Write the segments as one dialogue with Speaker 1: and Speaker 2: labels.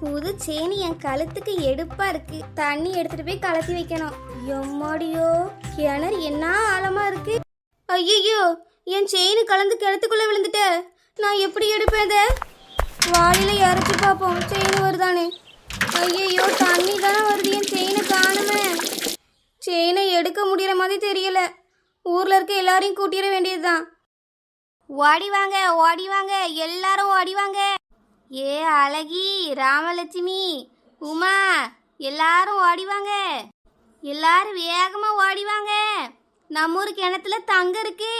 Speaker 1: புது சேனி என் கழுத்துக்கு எடுப்பா இருக்கு. தண்ணி எடுத்துட்டு போய் கலத்தி வைக்கணும். எம்மாடியோ கிணறு என்ன ஆழமா இருக்கு? ஐயோ என் செயின் கலந்து கிணத்துக்குள்ள விழுந்துட்ட. நான் எப்படி எடுப்பேன் இதை வாளியில இறச்சி பார்ப்போம். செயின் வருதானே? ஐயோ தண்ணி தானே வருது. என் செயினை காணுமே. செயினை எடுக்க முடியற மாதிரி தெரியல. ஊர்ல இருக்க எல்லாரையும் கூட்டிட வேண்டியதுதான். ஓடி வாங்க ஓடி வாங்க. எல்லாரும் ஓடி வாங்க. ஏ அழகி ராமலட்சுமி உமா எல்லாரும் ஓடி வாங்க எல்லாரும் வேகமா ஓடி வாங்க நம்ம ஊர் கிணத்துல தங்க இருக்கு.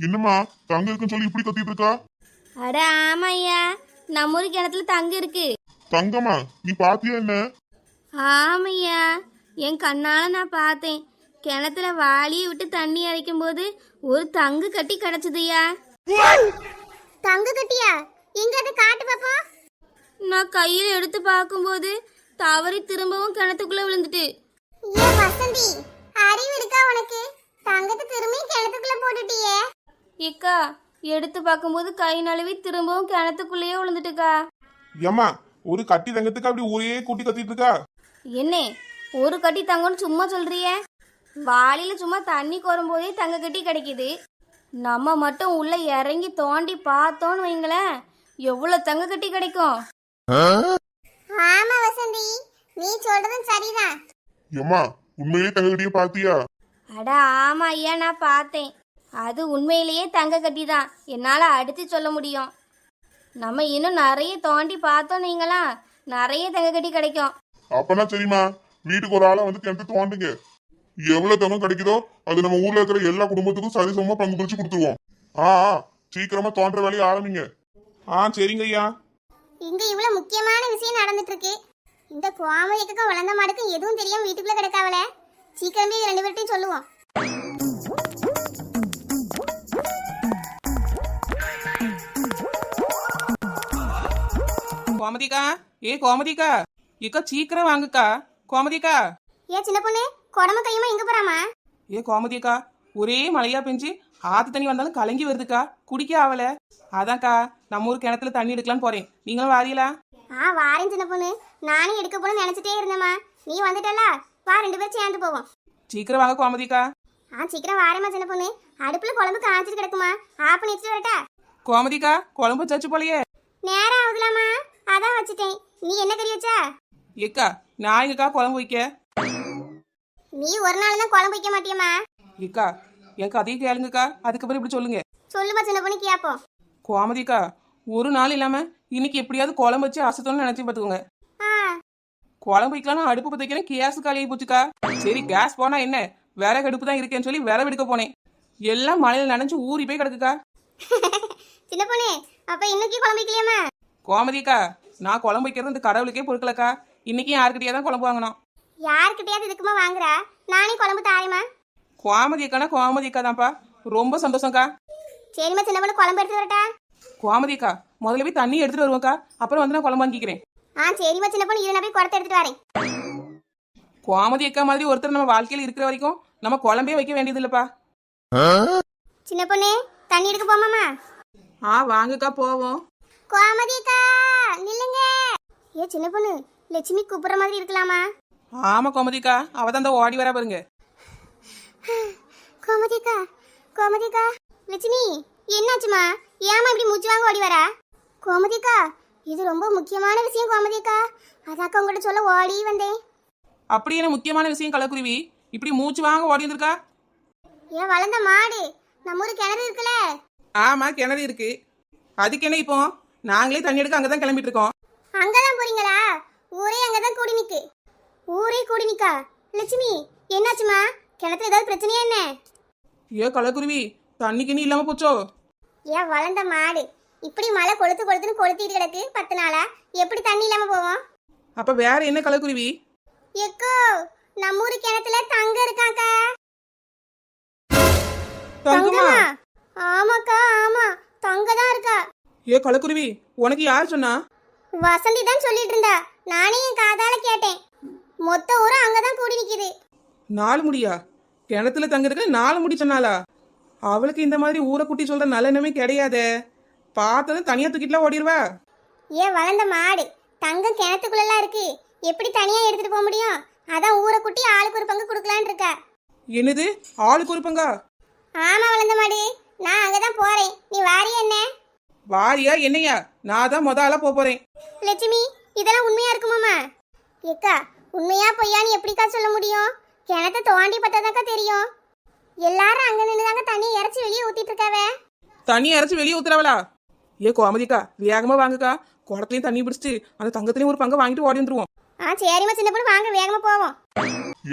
Speaker 2: என்னம்மா தங்க இருக்குன்னு சொல்லி இப்படி கத்திட்டு இருக்கா?
Speaker 1: அட ஆமாய்யா நம்ம ஊர் கிணத்துல தங்க இருக்கு.
Speaker 2: தங்கம்மா நீ பாத்தியா என்ன?
Speaker 1: ஆமையா என் கண்ணால நான் பார்த்தேன். கிணத்துல வாளியை விட்டு தண்ணி அரைக்கும் போது ஒரு தங்கு கட்டி கிடச்சதுயா?
Speaker 3: தங்க கட்டியா? எங்க அதை காட்டு பாப்போம்
Speaker 1: நான் கையில் எடுத்து பார்க்கும்போது தவறி திரும்பவும் கிணத்துக்குள்ள விழுந்துட்டு.
Speaker 3: ஏ வசந்தி அறிவு இருக்கா உனக்கு? தங்கத்தை திரும்பி கிணத்துக்குள்ள போட்டுட்டியே.
Speaker 1: இக்கா எடுத்து பார்க்கும்போது கை நழுவி திரும்பவும் கிணத்துக்குள்ளேயே விழுந்துட்டுக்கா.
Speaker 2: ஏம்மா ஒரு கட்டி தங்கத்துக்கு அப்படி ஊரே கூட்டி கத்திட்டு இருக்கா?
Speaker 1: என்ன ஒரு கட்டி தங்கம்னு சும்மா சொல்றிய? வாளியில சும்மா தண்ணி கோரும் போதே தங்க கட்டி கிடைக்குது. நம்ம மட்டும் உள்ள இறங்கி தோண்டி பார்த்தோன்னு வைங்களேன். எவ்வளோ தங்க கட்டி கிடைக்கும்?
Speaker 3: ஆமா வசந்தி நீ சொல்றதும் சரிதான்.
Speaker 2: ஏம்மா உண்மையிலேயே தங்க கட்டிய பாத்தியா?
Speaker 1: அட ஆமா ஐயா நான் பார்த்தேன். அது உண்மையிலேயே தங்க கட்டி தான் என்னால் அடித்து சொல்ல முடியும். நம்ம இன்னும் நிறைய தோண்டி பார்த்தோம் நீங்களா நிறைய தங்க கட்டி கிடைக்கும்.
Speaker 2: அப்பனா சரிம்மா வீட்டுக்கு ஒரு ஆளை வந்து கிணத்து தோண்டுங்க. எவ்வளவு தங்கம் கிடைக்குதோ அது நம்ம ஊர்ல இருக்கிற எல்லா குடும்பத்துக்கும் சரிசமமா பங்கு பிரிச்சு கொடுத்துருவோம். ஆ ஆ, சீக்கிரமா தோன்ற வேலையை ஆரம்பிங்க. ஆ சரிங்க ஐயா.
Speaker 3: இங்க இவ்வளவு முக்கியமான விஷயம் நடந்துட்டு இருக்கு இந்த கோமதிக்கும் வளர்ந்த மாடுக்கும் எதுவும் தெரியாம வீட்டுக்குள்ள கிடக்காவல சீக்கிரமே இது ரெண்டு பேர்ட்டையும் சொல்லுவோம்.
Speaker 4: கோமதிக்கா ஏ கோமதிக்கா இக்கா சீக்கிரம் வாங்கக்கா. கோமதிக்கா
Speaker 3: ஏ சின்ன பொண்ணு குடம கையுமா எங்க போறாமா?
Speaker 4: ஏ கோமதிக்கா ஒரே மழையா பெஞ்சு ஆத்து தண்ணி வந்தாலும் கலங்கி வருதுக்கா. குடிக்க ஆவல. அதான்க்கா நம்ம ஊர் கிணத்துல தண்ணி எடுக்கலான்னு போறேன். நீங்களும் வாரீங்களா?
Speaker 3: ஆ வாரேன் சின்ன பொண்ணு. நானும் எடுக்க போன நினைச்சிட்டே இருந்தேம்மா. நீ வந்துட்டல வா ரெண்டு பேரும் சேர்ந்து போவோம்.
Speaker 4: சீக்கிரம் வாங்க கோமதிக்கா
Speaker 3: ஆ சீக்கிரம் வாரேம்மா சின்ன பொண்ணு. அடுப்புல குழம்பு காய்ச்சிட்டு கிடக்குமா? ஆஃப் பண்ணி வச்சுட்டு வரட்டா?
Speaker 4: கோமதிக்கா குழம்பு சச்சு போலையே.
Speaker 3: நேரம் ஆகுதுலாமா அதான் வச்சுட்டேன். நீ என்ன கறி வச்சா?
Speaker 4: ஏக்கா நான் எங்கக்கா குழம்பு வைக்க?
Speaker 3: நீ ஒரு நாள் தான் குழம்பு வைக்க மாட்டியம்மா.
Speaker 4: ஏக்கா என் கதையை கேளுங்கக்கா. அதுக்கப்புறம் இப்படி சொல்லுங்க.
Speaker 3: சொல்லுமா சின்ன பொண்ணு கேப்போம்
Speaker 4: கோமதிக்கா ஒரு நாள் இல்லாம இன்னைக்கு எப்படியாவது குழம்பு வச்சு அசத்தோன்னு நினைச்சு பார்த்துக்கோங்க.
Speaker 3: ஆ.
Speaker 4: குழம்பு வைக்கலாம் அடுப்பு பத்த வைக்கிறேன் கேஸ் காலியாகி போச்சுக்கா. சரி கேஸ் போனா என்ன? விறகு அடுப்பு தான் இருக்கேன்னு சொல்லி விறகு எடுக்க போனேன். எல்லாம் மழையில நனைஞ்சு ஊறி போய் கிடக்குக்கா.
Speaker 3: சின்ன பொண்ணு அப்ப இன்னைக்கு குழம்பு வைக்கலையாம்மா?
Speaker 4: கோமதிக்கா நான் குழம்பு வைக்கிறது இந்த கடவுளுக்கே பொறுக்கலக்கா. இன்னைக்கு யாருக்கிட்டே தான் குழம்பு வாங்கணும்?
Speaker 3: யாருக்கிட்டயாவது இதுக்குமா வாங்குறா? நானே குழம்பு தாரேம்மா.
Speaker 4: கோமதி அக்கானா கோமதி அக்கா தான்ப்பா ரொம்ப சந்தோஷம்க்கா.
Speaker 3: சரிம்மா சின்ன பொண்ணு குழம்பு எடுத்து வரட்டா.
Speaker 4: கோமதி அக்கா முதல்ல போய் தண்ணி எடுத்துட்டு வருவோம்க்கா. அப்புறம் வந்து நான் குழம்பு வாங்கிக்கிறேன்.
Speaker 3: ஆ சரிம்மா சின்ன பொண்ணு இதை நான் போய் குடத்தை எடுத்துட்டு வரேன்.
Speaker 4: கோமதி அக்கா மாதிரி ஒருத்தர் நம்ம வாழ்க்கையில இருக்கிற வரைக்கும் நம்ம குழம்பே வைக்க வேண்டியது இல்லப்பா
Speaker 3: சின்ன பொண்ணு தண்ணி எடுக்க போமாமா
Speaker 4: ஆ வாங்கக்கா போவோம்.
Speaker 3: கோமதிக்கா நில்லுங்க. ஏ சின்ன பொண்ணு லட்சுமி கூப்பிடுற மாதிரி இருக்கலாமா?
Speaker 4: ஆமா கோமதிக்கா அவ தான் ஓடி வரா பாருங்க.
Speaker 3: கோமதிக்கா கோமதிக்கா லட்சுமி என்னாச்சுமா? ஏமா இப்படி மூச்சு வாங்க ஓடி வரா? கோமதிக்கா இது ரொம்ப முக்கியமான விஷயம் கோமதிக்கா. அதாக்கா உங்கள்கிட்ட சொல்ல ஓடி வந்தேன்.
Speaker 4: அப்படி என்ன முக்கியமான விஷயம் கலக்குருவி இப்படி மூச்சு வாங்க ஓடி வந்திருக்கா?
Speaker 3: ஏன் வளர்ந்த மாடு? நம்ம ஊர் கிணறு இருக்குல்ல.
Speaker 4: ஆமா கிணறு இருக்கு. அதுக்கு என்ன இப்போ? நாங்களே தண்ணி எடுக்க அங்கதான் கிளம்பிட்டு இருக்கோம்.
Speaker 3: அங்கதான் போறீங்களா? ஊரே அங்கதான் கூடி நிக்கு. ஊரே கூடி நிக்கா. லட்சுமி என்னாச்சுமா கிணத்துல ஏதாவது பிரச்சனையா என்ன?
Speaker 4: ஏ கலக்குருவி தண்ணி கிண்ணி இல்லாம போச்சோ?
Speaker 3: ஏன் வளர்ந்த மாடு. இப்படி மழை கொளுத்து கொளுத்துன்னு கொளுத்திட்டு கிடக்கு பத்து நாளா. எப்படி தண்ணி இல்லாம போவோம்?
Speaker 4: அப்ப வேற என்ன கலக்குருவி
Speaker 3: எக்கோ நம்ம ஊரு கிணத்துல தங்க இருக்காக்கா.
Speaker 4: தங்கமா
Speaker 3: ஆமாக்கா ஆமா. தங்க தான் இருக்கா.
Speaker 4: ஏ கலக்குருவி உனக்கு யார் சொன்னா?
Speaker 3: வசந்தி தான் சொல்லிட்டு இருந்தா. நானே என் காதால கேட்டேன். மொத்த ஊரும் அங்கதான் கூடி நிக்குது.
Speaker 4: நாலு முடியா? கிணத்துல தங்க இருக்க நாலு முடி சொன்னாளா? அவளுக்கு இந்த மாதிரி ஊரை குட்டி சொல்ற நல்ல எண்ணமே கிடையாதே. பார்த்ததும் தனியா தூக்கிட்டுலாம் ஓடிடுவா
Speaker 3: ஏன் வளர்ந்த மாடு தங்கம் கிணத்துக்குள்ளலாம் இருக்கு. எப்படி தனியா எடுத்துட்டு போக முடியும்? அதான் ஊரை குட்டி ஆளுக்கு ஒரு பங்கு கொடுக்கலான்னு இருக்கா.
Speaker 4: என்னது? ஆளுக்கு ஒருப்பங்க
Speaker 3: ஆமா வளர்ந்த மாடு நான் அங்கதான் போறேன். நீ வாரியா என்ன?
Speaker 4: வாரியா என்னையா? நான் தான் முத ஆளா போப் போறேன்.
Speaker 3: லட்சுமி இதெல்லாம் உண்மையா இருக்குமாமா? ஏக்கா உண்மையா பொய்யான்னு எப்படிக்கா சொல்ல முடியும்? கிணத்த தோண்டி பார்த்தாதாக்கா தெரியும். எல்லாரும் அங்க நின்னுதாங்க தண்ணி இறச்சி வெளியே ஊத்திட்டு இருக்காவே
Speaker 4: தண்ணி இறச்சி வெளியே ஊத்துறவளா? ஏ கோமதிக்கா வேகமா வாங்குக்கா. குடத்துலயும் தண்ணி பிடிச்சிட்டு அந்த தங்கத்துலயும் ஒரு பங்கு வாங்கிட்டு ஓடி வந்துருவோம்.
Speaker 3: ஆ சரிம்மா சின்ன பொண்ணு வாங்க வேகமா போவோம்.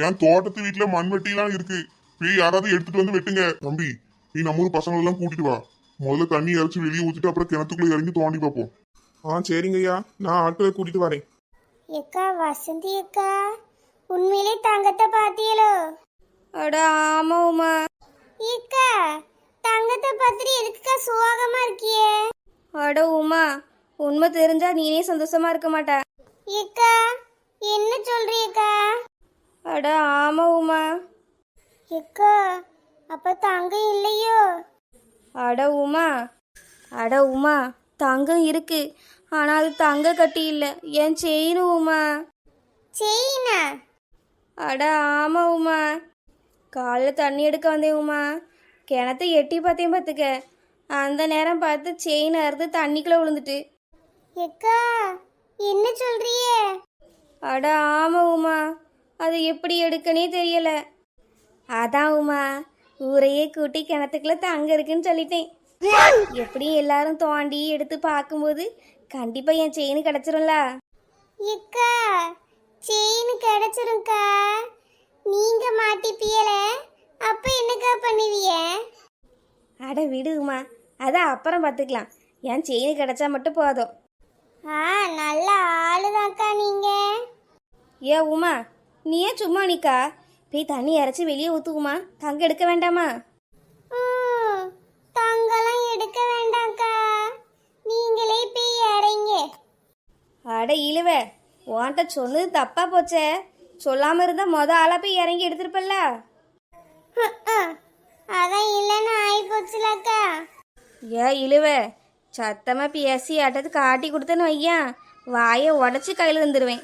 Speaker 2: என் தோட்டத்து வீட்டுல மண்வெட்டிலாம் இருக்கு. போய் யாராவது எடுத்துட்டு வந்து வெட்டுங்க. தம்பி நீ நம்ம ஊர் பசங்களை எல்லாம் கூட்டிட்டு வா. முதல்ல தண்ணி இறச்சி வெளியே ஊத்திட்டு அப்புறம் கிணத்துக்குள்ள இறங்கி தோண்டி பார்ப்போம். ஆ சரிங்க ஐயா நான் ஆட்களை கூட்டிட்டு வரேன்.
Speaker 3: ஏக்கா வசந்தி அக்கா உண்மையிலே தங்கத்தை பாத்தியலோ
Speaker 1: அட ஆமா உமா.
Speaker 3: ஏக்கா தங்கத்தை பார்த்துட்டு எதுக்குக்கா சோகமா இருக்கியே?
Speaker 1: அட உமா உண்மை தெரிஞ்சா நீனே சந்தோஷமா இருக்க மாட்டா.
Speaker 3: ஏக்கா என்ன சொல்றியக்கா
Speaker 1: அட ஆமா உமா.
Speaker 3: ஏக்கா அப்ப தங்கம் இல்லையோ?
Speaker 1: அட உமா. அட உமா தங்கம் இருக்கு. ஆனா அது தங்க கட்டி இல்ல. என் செயின் உமா?
Speaker 3: செயினா
Speaker 1: அட ஆமா உமா. காலைல தண்ணி எடுக்க வந்தேன் உமா. கிணத்த எட்டி பார்த்தேன் பார்த்துக்க. அந்த நேரம் பார்த்து செயின் அறுத்து தண்ணிக்குள்ள விழுந்துட்டு.
Speaker 3: ஏக்கா என்ன சொல்றியே?
Speaker 1: அட ஆமா உமா. அது எப்படி எடுக்கனே தெரியல. அதான் உமா. ஊரையே கூட்டி கிணத்துக்குள்ள தங்க இருக்குன்னு சொல்லிட்டேன். எப்படியும் எல்லாரும் தோண்டி எடுத்து பார்க்கும்போது கண்டிப்பா என் செயின் கிடைச்சிரும்ல.
Speaker 3: ஏக்கா செயின் கிடைச்சிரும்க்கா. நீங்க மாட்டிப்பியல அப்ப என்னக்கா பண்ணுவிய?
Speaker 1: அட விடு உமா அதான் அப்புறம் பார்த்துக்கலாம் என் செயின் கிடைச்சா மட்டும் போதும்.
Speaker 3: ஆ நல்ல ஆளுதாக்கா நீங்க.
Speaker 1: ஏ உமா நீ ஏன் சும்மா நிக்கா? போய் தண்ணி இறச்சி வெளியே ஊத்துக்குமா? தங்க எடுக்க வேண்டாமா
Speaker 3: ம், தங்கெல்லாம் எடுக்க வேண்டாம்க்கா நீங்களே போய் இறங்க
Speaker 1: அட இழுவ உன்கிட்ட சொன்னது தப்பா போச்சே. சொல்லாம இருந்தா மொத ஆளா போய் இறங்கி எடுத்திருப்பல்ல.
Speaker 3: அதான் இல்லைன்னு ஆகி போச்சுலக்கா
Speaker 1: ஏ இழுவ சத்தமா பேசி ஆட்டது காட்டி கொடுத்தேன்னு வையன். வாயை உடச்சி கையில் வந்துடுவேன்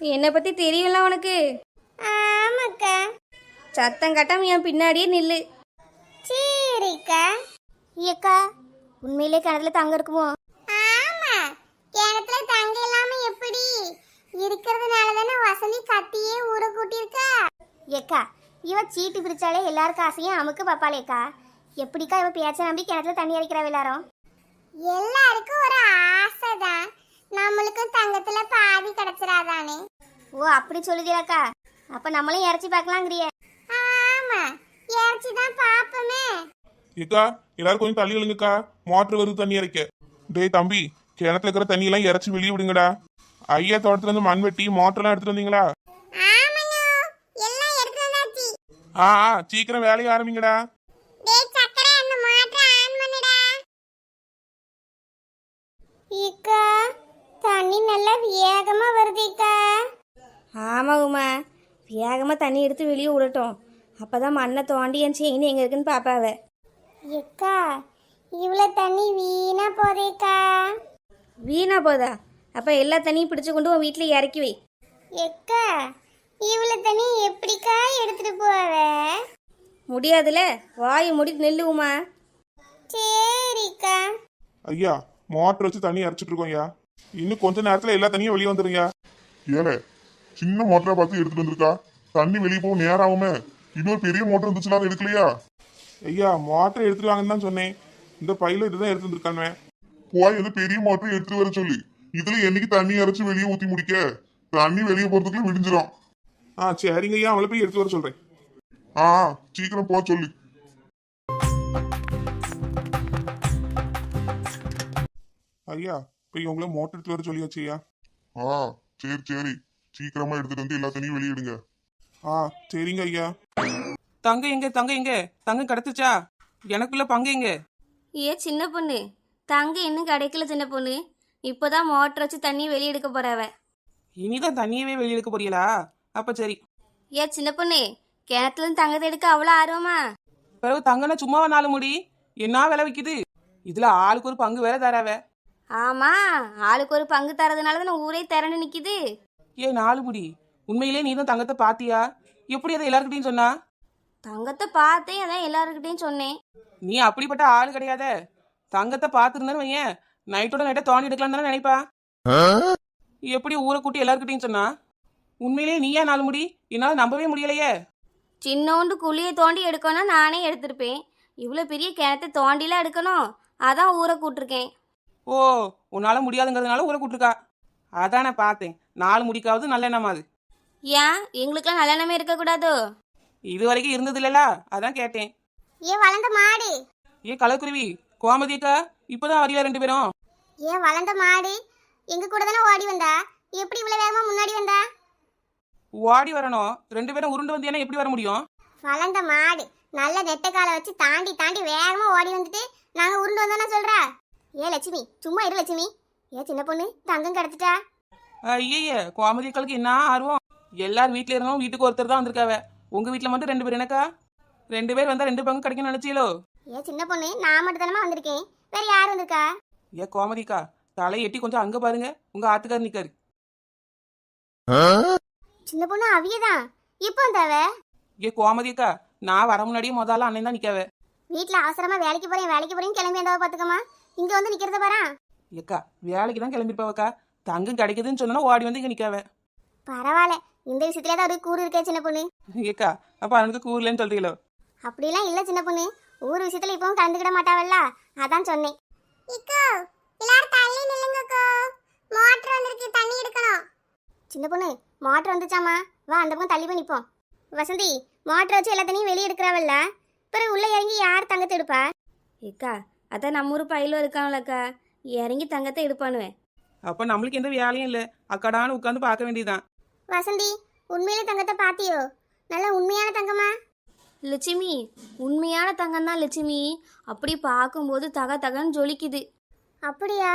Speaker 1: என்னை பத்தி தெரியும்ல உனக்கு?
Speaker 3: ஆமாக்கா.
Speaker 1: சத்தம் கட்டாம என் பின்னாடியே நில்லு.
Speaker 3: சரிக்கா. ஏக்கா உண்மையிலே கிணத்துல தங்க இருக்குமோ ஆமா கிணத்துல தங்க இல்லாம எப்படி இருக்கிறதுனால தானே வசந்தி கத்தியே ஊற கூட்டியிருக்கா. ஏக்கா இவ சீட்டு பிரிச்சாலே எல்லாருக்கும் ஆசையும் அமுக்கு பாப்பாளேக்கா எப்படிக்கா இவ பேச்ச நம்பி கிணத்துல தண்ணி அடிக்கிறா எல்லாரும் எல்லாருக்கும் ஒரு ஆசை தான் நம்மளுக்கும் தங்கத்துல பாதி கிடைச்சிடாதானே ஓ அப்படி சொல்லுதியாக்கா அப்ப நம்மளும் இறச்சி பார்க்கலாங்கிறிய. ஆமா இறச்சி தான் பாப்போமே
Speaker 2: ஏக்கா எல்லாரும் கொஞ்சம் தள்ளி விழுங்கக்கா மோட்டர் வருது தண்ணி இறைக்க டேய் தம்பி கிணத்துல இருக்கிற தண்ணி எல்லாம் இறைச்சி வெளியே விடுங்கடா. ஐயா தோட்டத்துல இருந்து மண் வெட்டி மோட்டர்லாம் எடுத்துட்டு வந்தீங்களா? ஆ ஆ, சீக்கிரம் வேலையை ஆரம்பிங்கடா.
Speaker 3: இக்கா தண்ணி நல்லா வேகமா வருதுக்கா
Speaker 1: ஆமா உமா. வேகமா தண்ணி எடுத்து வெளியே விடட்டும். அப்பதான் மண்ணை தோண்டி என் செயின் எங்க இருக்குன்னு பாப்பாவ.
Speaker 3: இக்கா இவ்வளோ தண்ணி வீணா போதேக்கா
Speaker 1: வீணா போதா? அப்ப எல்லா தண்ணியும் பிடிச்சு கொண்டு உன் வீட்டுல இறக்கி வை.
Speaker 3: எக்கா இவ்வளோ தண்ணி எப்படிக்கா எடுத்துட்டு போவ?
Speaker 1: முடியாதுல வாயை மூடிட்டு நெல்லு உமா
Speaker 3: சரிக்கா.
Speaker 2: ஐயா மோட்டர் வச்சு தண்ணி இறைச்சிட்டு இருக்கோம் ஐயா. இன்னும் கொஞ்ச நேரத்துல எல்லா தண்ணியும் வெளியே வந்துருங்க ஏலே சின்ன மோட்டரை பார்த்து எடுத்துட்டு வந்திருக்கா? தண்ணி வெளியே போக நேரம் ஆகுமே இன்னொரு பெரிய மோட்டர் இருந்துச்சுன்னா அதை எடுக்கலையா? ஐயா மோட்டர் எடுத்துட்டு வாங்கன்னு தான் சொன்னேன். இந்த பையில இதுதான் எடுத்து வந்திருக்கானே போய் எது பெரிய மோட்டர் எடுத்துட்டு வர சொல்லி. இதுல என்னைக்கு தண்ணி இறைச்சி வெளியே ஊத்தி முடிக்க? தண்ணி வெளியே போறதுக்குள்ள விடிஞ்சிடும் ஆ சரிங்க ஐயா அவளை போய் எடுத்து வர சொல்றேன். ஆ சீக்கிரம் போ சொல்லு. ஐயா போய் உங்களை மோட்டர் எடுத்து வர சொல்லியாச்சு ஐயா. ஆ சரி சரி. சீக்கிரமா எடுத்துட்டு வந்து எல்லா தண்ணியும் வெளியிடுங்க ஆ சரிங்க ஐயா.
Speaker 4: தங்க எங்க தங்க எங்க? தங்கம் கிடைச்சிச்சா எனக்குள்ள பங்கு எங்க?
Speaker 1: ஏ சின்ன பொண்ணு. தங்க இன்னும் கிடைக்கல சின்ன பொண்ணு. இப்போதான் மோட்டர் வச்சு தண்ணி வெளியே எடுக்க போறவ
Speaker 4: இனிதான் தண்ணியவே வெளியே எடுக்க போறீங்களா? அப்ப சரி.
Speaker 1: ஏ சின்ன பொண்ணு கிணத்துல இருந்து தங்கத்தை எடுக்க அவ்வளோ ஆர்வமா?
Speaker 4: பிறகு தங்கனா சும்மாவா நாலு முடி? என்ன விலை விக்குது? இதுல ஆளுக்கு ஒரு பங்கு வேற தராவ.
Speaker 1: ஆமா ஆளுக்கு ஒரு பங்கு தரதுனால தான் ஊரே திரண்டு நிக்குது.
Speaker 4: ஏ நாலு முடி. உண்மையிலே நீ தான் தங்கத்தை பாத்தியா? எப்படி அதை எல்லாருக்கிட்டையும் சொன்னா?
Speaker 1: தங்கத்தை பார்த்தேன் அதான் எல்லாருக்கிட்டையும் சொன்னேன்.
Speaker 4: நீ அப்படிப்பட்ட ஆள் கிடையாதே. தங்கத்தை பார்த்துருந்தான்னு வையன். நைட்டோட நைட்டை தோண்டி எடுக்கலாம் தானே நினைப்பா? எப்படி ஊரை கூட்டி எல்லாருக்கிட்டையும் சொன்னா? உண்மையிலேயே நீயா நாலு முடி? என்னால நம்பவே முடியலையே.
Speaker 1: சின்னோண்டு குழியை தோண்டி எடுக்கணும்னா நானே எடுத்திருப்பேன். இவ்வளோ பெரிய கிணத்தை தோண்டிலாம் எடுக்கணும். அதான் ஊரை கூட்டிருக்கேன்.
Speaker 4: ஓ உன்னால முடியாதுங்கிறதுனால ஊரை கூட்டிருக்கா. அதான் நான் பார்த்தேன். நாலு முடிக்காவது நல்ல எண்ணமா அது.
Speaker 1: ஏன்? எங்களுக்கெல்லாம் நல்லெண்ணமே இருக்கக்கூடாதோ.
Speaker 4: இது வரைக்கும் இருந்தது இல்லல அதான் கேட்டேன்.
Speaker 3: ஏ வளர்ந்த மாடு.
Speaker 4: ஏ கலக்குருவி கோமதி அக்கா? இப்பதான் வரல ரெண்டு பேரும்?
Speaker 3: ஏ வளர்ந்த மாடு? எங்க கூட தானே ஓடி வந்தா? எப்படி இவ்வளவு வேகமா முன்னாடி வந்தா?
Speaker 4: ஓடி வரணும். ரெண்டு பேரும் உருண்டு வந்தியானா எப்படி வர முடியும்?
Speaker 3: வளர்ந்த மாடு. நல்ல நெட்ட காலை வச்சு தாண்டி தாண்டி வேகமா ஓடி வந்துட்டு நாங்க உருண்டு வந்தோம்னா சொல்றா. ஏ லட்சுமி சும்மா இரு லட்சுமி. ஏ சின்ன பொண்ணு தங்கம் கிடச்சிட்டா
Speaker 4: ஐயய்ய கோமதி அக்காளுக்கு என்ன ஆர்வம்? எல்லார் வீட்ல இருந்தோம் வீட்டுக்கு ஒருத்தர் தான் வந்திருக்காவ. உங்க வீட்ல மட்டும் ரெண்டு பேர் எனக்கா ரெண்டு பேர் வந்தா ரெண்டு பங்கு கிடைக்கும் நினைச்சீங்களோ?
Speaker 3: ஏ சின்ன பொண்ணு நான் மட்டும் தானமா வந்திருக்கேன். வேற யார் வந்திருக்கா?
Speaker 4: ஏ கோமதிக்கா தலை எட்டி கொஞ்சம் அங்க பாருங்க. உங்க ஆத்துக்கார் நிக்காரு.
Speaker 3: சின்ன பொண்ணு அவியதான் இப்போ வந்தாவ?
Speaker 4: ஏ கோமதி அக்கா நான் வர முன்னாடியே முதல்ல அண்ணன் தான் நிக்காவ.
Speaker 3: வீட்ல அவசரமா வேலைக்கு போறேன் வேலைக்கு போறேன் கிளம்பி வந்தாவ பாத்துக்கமா. இங்க வந்து நிக்கிறத பாரா.
Speaker 4: ஏக்கா வேலைக்கு தான் கிளம்பிருப்பாவக்கா. தங்கம் கிடைக்குதுன்னு சொன்னா ஓடி வந்து இங்க நிக்காவ.
Speaker 3: பரவாயில்ல இந்த விஷயத்துல ஏதாவது கூறு இருக்கே சின்ன பொண்ணு.
Speaker 4: ஏக்கா அப்ப அவனுக்கு கூறலன்னு சொல்றீங்களோ?
Speaker 3: அப்படிலாம் இல்ல சின்ன பொண்ணு. ஊர் விஷயத்துல இப்பவும் கலந்துக்கிட மாட்டாவல்ல? அதான் சொன்னேன். இக்கோ எல்லாரும் தள்ளி நில்லுங்கக்கோ மோட்டர் வந்திருக்கு தண்ணி எடுக்கணும். சின்ன பொண்ணு மோட்டர் வந்துச்சாமா வா அந்த பக்கம் தள்ளி போய் நிப்போம். வசந்தி மோட்டர் வச்சு எல்லா தண்ணியும் வெளியே எடுக்கிறாவல்ல? பிறகு உள்ள இறங்கி யார் தங்கத்தை எடுப்பா?
Speaker 1: ஏக்கா அதான் நம்ம ஊர் பயிலும் இருக்காங்களக்கா இறங்கி தங்கத்தை எடுப்பானுவேன்
Speaker 4: அப்ப நம்மளுக்கு எந்த வேலையும் இல்ல. அக்கடான்னு உட்காந்து பார்க்க வேண்டியதுதான்.
Speaker 3: வசந்தி உண்மையிலே தங்கத்தை பாத்தியோ நல்ல உண்மையான தங்கமா
Speaker 1: லட்சுமி உண்மையான தங்கம் தான் லட்சுமி. அப்படி பார்க்கும்போது தக தகன்னு ஜொலிக்குது.
Speaker 3: அப்படியா?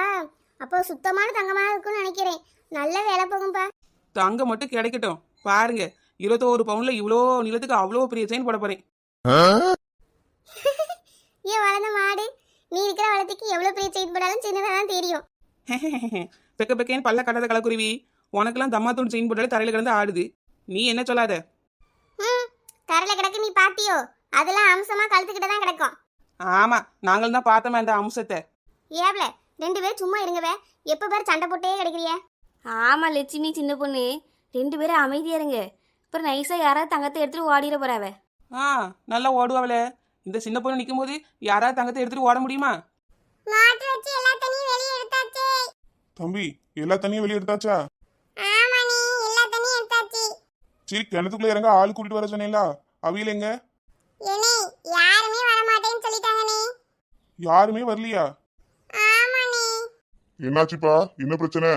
Speaker 3: அப்போ சுத்தமான தங்கமா இருக்கும்னு நினைக்கிறேன். நல்ல வேலை போகும்பா.
Speaker 4: தங்கம் மட்டும் கிடைக்கட்டும். பாருங்க இருபத்தோரு பவுன்ல இவ்வளோ நிலத்துக்கு அவ்வளோ பெரிய செயின் போட போறேன்.
Speaker 3: ஏன் வளர்ந்த மாடு? நீ இருக்கிற வளர்த்துக்கு எவ்வளவு பெரிய செயின் போட்டாலும் சின்னதாக தான் தெரியும்.
Speaker 4: பெக்க பெக்கேன்னு பல்ல கட்டாத கலக்குருவி உனக்கெல்லாம் தம்மாத்தூள் செயின் போட்டாலே தரையில கிடந்து ஆடுது. நீ என்ன சொல்லாத?
Speaker 3: ம் தரையில கிடக்கு நீ பாத்தியோ? அதெல்லாம் அம்சமா கழுத்துக்கிட்ட தான் கிடக்கும்.
Speaker 4: ஆமா நாங்கள் தான் பார்த்தோமே அந்த அம்சத்தை.
Speaker 3: ஏவ்ல ரெண்டு பேரும் சும்மா இருங்கவே. எப்ப பேர் சண்டை போட்டே கிடைக்கிறிய.
Speaker 1: ஆமாம் லட்சுமி சின்ன பொண்ணு. ரெண்டு பேரும் அமைதியா இருங்க. அப்புறம் நைஸாக யாராவது தங்கத்தை எடுத்துட்டு ஓடிட போறாவ.
Speaker 4: ஆ நல்லா ஓடுவாங்களே இந்த சின்ன பொண்ணு நிற்கும் போது யாராவது தங்கத்தை எடுத்துட்டு ஓட முடியுமா?
Speaker 3: மாட்டு வச்சு எல்லா தண்ணியும் வெளியே எடுத்தாச்சு.
Speaker 2: தம்பி எல்லா தண்ணியும் வெளியே எடுத்தாச்சா
Speaker 3: ஆமா நீ எல்லா தண்ணியும் எடுத்தாச்சு
Speaker 2: சரி கிணத்துக்குள்ள இறங்க ஆள் கூட்டிட்டு வர சொன்னீங்களா அவியல எங்க?
Speaker 3: ஏனே யாருமே வர மாட்டேன்னு சொல்லிட்டாங்க நீ.
Speaker 2: யாருமே வரலையா?
Speaker 3: ஆமா நீ
Speaker 2: என்னாச்சுப்பா? என்ன பிரச்சனை?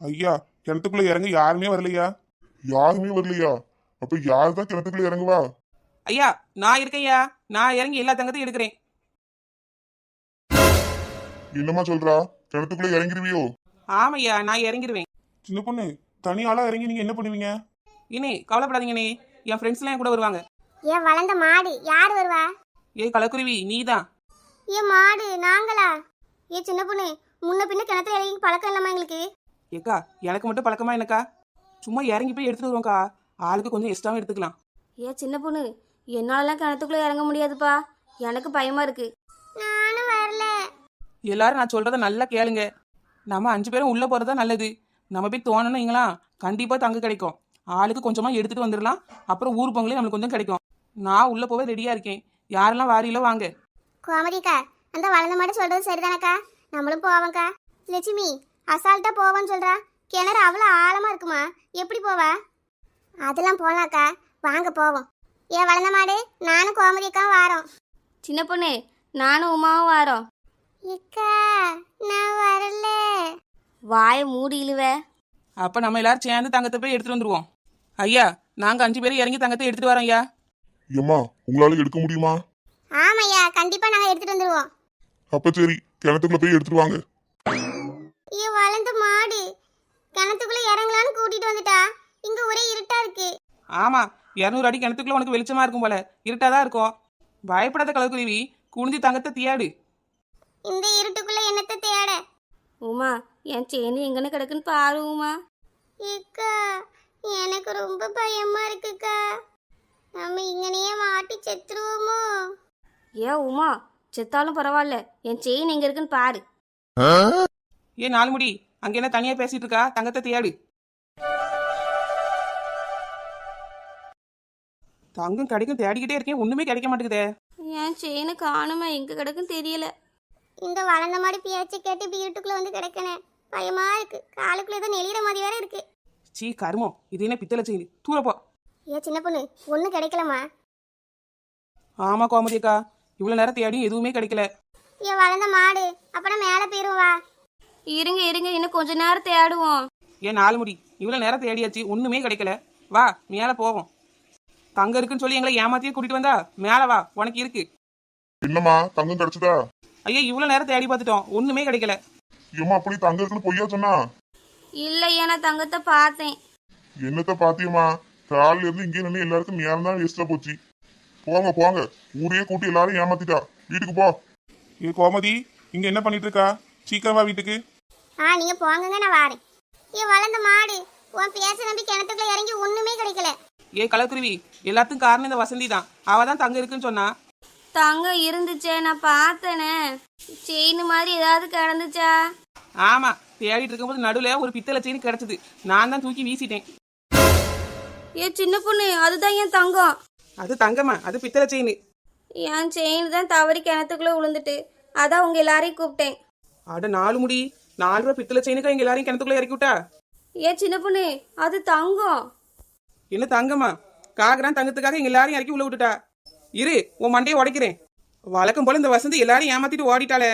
Speaker 2: ஐயா கிணத்துக்குள்ள இறங்க யாருமே வரலையா? யாருமே வரலையா? அப்ப யார் தான் கிணத்துக்குள்ள இறங்குவா?
Speaker 4: ஐயா நான் இருக்கேன்யா நான் இறங்கி எல்லா தங்கத்தையும் எடுக்கிறேன்.
Speaker 2: என்னம்மா சொல்றா? கிணத்துக்குள்ள இறங்கிருவியோ?
Speaker 4: ஆமையா நான் இறங்கிடுவேன்
Speaker 2: சின்ன பொண்ணு தனி ஆளா இறங்கி நீங்க என்ன பண்ணுவீங்க?
Speaker 4: இனி கவலைப்படாதீங்கண்ணே என் ஃப்ரெண்ட்ஸ்லாம் என் கூட வருவாங்க.
Speaker 3: ஏன் வளர்ந்த மாடு யார் வருவா?
Speaker 4: ஏய் கலக்குருவி நீ தான்
Speaker 3: ஏன் மாடு நாங்களா? ஏ சின்ன பொண்ணு முன்ன பின்ன கிணத்துல இறங்கி பழக்கம் இல்லாமா எங்களுக்கு.
Speaker 4: ஏக்கா எனக்கு மட்டும் பழக்கமா என்னக்கா? சும்மா இறங்கி போய் எடுத்துட்டு வருவோம்க்கா. ஆளுக்கு கொஞ்சம் எக்ஸ்ட்ராவும் எடுத்துக்கலாம்.
Speaker 1: ஏ சின்ன பொண்ணு என்னாலலாம் கிணத்துக்குள்ளே இறங்க முடியாதுப்பா. எனக்கு பயமா இருக்கு.
Speaker 3: நானும் வரல.
Speaker 4: எல்லாரும் நான் சொல்றத நல்லா கேளுங்க. நம்ம அஞ்சு பேரும் உள்ள போறதா நல்லது. நம்ம போய் தோணணுங்களா கண்டிப்பா தங்க கிடைக்கும். ஆளுக்கு கொஞ்சமா எடுத்துட்டு வந்துடலாம். அப்புறம் ஊர் பொங்கலே நம்மளுக்கு கொஞ்சம் கிடைக்கும். நான் உள்ள போக ரெடியா இருக்கேன். யாரெல்லாம் வாரியில வாங்க.
Speaker 3: கோமதிக்கா அந்த வளர்ந்த மாடு சொல்றது சரிதானக்கா? நம்மளும் போவோம்க்கா. லட்சுமி அசால்ட்டா போவோன்னு சொல்றா. கிணறு அவ்வளோ ஆழமா இருக்குமா? எப்படி போவா? அதெல்லாம் போலாக்கா வாங்க போவோம். ஏன் வளர்ந்த மாடு நானும் கோமதிக்கா வாரோம்.
Speaker 1: சின்ன பொண்ணு நானும் உமாவும் வாரோம்.
Speaker 3: இக்கா நான் வரல.
Speaker 1: வாயை மூடி இழுவ.
Speaker 4: அப்ப நம்ம எல்லாரும் சேர்ந்து தங்கத்தை போய் எடுத்துட்டு வந்துருவோம். ஐயா நாங்க அஞ்சு பேரும் இறங்கி தங்கத்தை எடுத்துட்டு வரோம் ஐயா.
Speaker 2: ஏம்மா உங்களால எடுக்க முடியுமா?
Speaker 3: ஆமாய்யா கண்டிப்பா நாங்க எடுத்துட்டு வந்துருவோம்.
Speaker 2: அப்ப சரி கிணத்துக்குள்ள போய் எடுத்துட்டு வாங்க.
Speaker 3: ஐயோ வளர்ந்த மாடு. கிணத்துக்குள்ள இறங்கலான்னு கூட்டிட்டு வந்துட்டா. இங்க ஒரே இருட்டா இருக்கு.
Speaker 4: ஆமா இரநூறு அடி கிணத்துக்குள்ள உனக்கு வெளிச்சமா இருக்கும் போல. இருட்டாதான் இருக்கும். பயப்படாத கலக்குருவி குனிஞ்சு தங்கத்தை தியாடு.
Speaker 3: இந்த இருட்டுக்குள்ள என்னத்தை தேட
Speaker 1: உமா என் செயின் எங்கன்னு கிடக்குன்னு பாரு உமா.
Speaker 3: ஏக்கா எனக்கு ரொம்ப பயமா இருக்குக்கா. நம்ம இங்கனையே மாட்டி செத்துருவோமோ?
Speaker 1: ஏன் உமா செத்தாலும் பரவாயில்ல. என் செயின் எங்க இருக்குன்னு பாரு.
Speaker 4: ஏ நாலு முடி அங்க என்ன தனியா பேசிட்டு இருக்கா தங்கத்தை தேடு. தங்கம் கிடைக்கும் தேடிக்கிட்டே இருக்கேன். ஒண்ணுமே கிடைக்க மாட்டேங்குதே.
Speaker 1: என் செயினை காணுமா? எங்க கிடக்குன்னு தெரியல.
Speaker 3: இந்த வளர்ந்த மாதிரி பேச்சு கேட்டு இப்படி இருட்டுக்குள்ள வந்து கிடக்கனேன் பயமா இருக்கு. காலுக்குள்ள ஏதோ நெளிகிற மாதிரி வேற இருக்கு.
Speaker 4: சீ கருமம். இது என்ன பித்தளை செயின் தூரப்போ
Speaker 3: ஏ சின்ன பொண்ணு ஒன்றும் கிடைக்கலம்மா.
Speaker 4: ஆமா கோமதி அக்கா. இவ்வளவு நேரம் தேடியும் எதுவுமே கிடைக்கல.
Speaker 3: ஏ வளர்ந்த மாடு. அப்பனா மேலே போயிரும் வா.
Speaker 1: இருங்க இருங்க. இன்னும் கொஞ்ச நேரம் தேடுவோம்
Speaker 4: ஏன் நாலு முடி. இவ்வளவு நேரம் தேடியாச்சு ஒண்ணுமே கிடைக்கல. வா மேல போவோம். தங்கம் இருக்குன்னு சொல்லி எங்களை ஏமாத்தியே கூட்டிட்டு வந்தா? மேல வா உனக்கு இருக்கு.
Speaker 2: என்னம்மா தங்கம் கிடைச்சதா?
Speaker 4: ஐயா இவ்வளவு நேரம் தேடி பார்த்துட்டோம். ஒண்ணுமே கிடைக்கல.
Speaker 2: ஏம்மா அப்படி தங்கம் இருக்குன்னு பொய்யா சொன்னா?
Speaker 1: இல்லையா நான் தங்கத்தை பார்த்தேன்.
Speaker 2: என்னத்த பாத்தியம்மா? காலையில இருந்து இங்கே நின்று எல்லாருக்கும் நேரம் தான் வேஸ்டா போச்சு. போங்க போங்க. ஊரையே கூட்டி எல்லாரும் ஏமாத்திட்டா. வீட்டுக்கு போ.
Speaker 5: ஏ கோமதி இங்க என்ன பண்ணிட்டு இருக்கா சீக்கிரமா வீட்டுக்கு.
Speaker 3: ஆ நீங்க போங்கங்க நான் வாரேன். ஏ வளர்ந்த மாடு. உன் பேச நம்பி கிணத்துக்குள்ள இறங்கி ஒண்ணுமே கிடைக்கல.
Speaker 4: ஏ கலக்குருவி எல்லாத்துக்கும் காரணம் இந்த வசந்தி தான் அவ தான் தங்கம் இருக்குன்னு சொன்னா.
Speaker 1: தங்கம் இருந்துச்சே நான் பார்த்தேனே. செயின் மாதிரி ஏதாவது கிடந்துச்சா?
Speaker 4: ஆமா தேடிட்டு இருக்கும்போது நடுவுல ஒரு பித்தளை செயின் கிடைச்சது. நான் தான் தூக்கி வீசிட்டேன்.
Speaker 1: ஏ சின்ன பொண்ணு அதுதான் என் தங்கம்.
Speaker 4: அது தங்கமா அது பித்தளை செயின்
Speaker 1: என் செயின் தான் தவறி கிணத்துக்குள்ள விழுந்துட்டு. அதான் உங்க எல்லாரையும் கூப்பிட்டேன்.
Speaker 4: அட நாலு முடி. நாலு ரூபா பித்தளை செயினுக்கா எங்க எல்லாரையும் கிணத்துக்குள்ள இறக்கி விட்டா?
Speaker 1: ஏ சின்ன பொண்ணு அது தங்கம்.
Speaker 4: என்ன தங்கமா காகரான் தங்கத்துக்காக எங்க எல்லாரையும் இறக்கி உள்ள விட்டுட்டா? இரு உன் மண்டையை உடைக்கிறேன். வழக்கம் போல இந்த வசந்தி எல்லாரையும் ஏமாத்திட்டு ஓடிட்டாளே.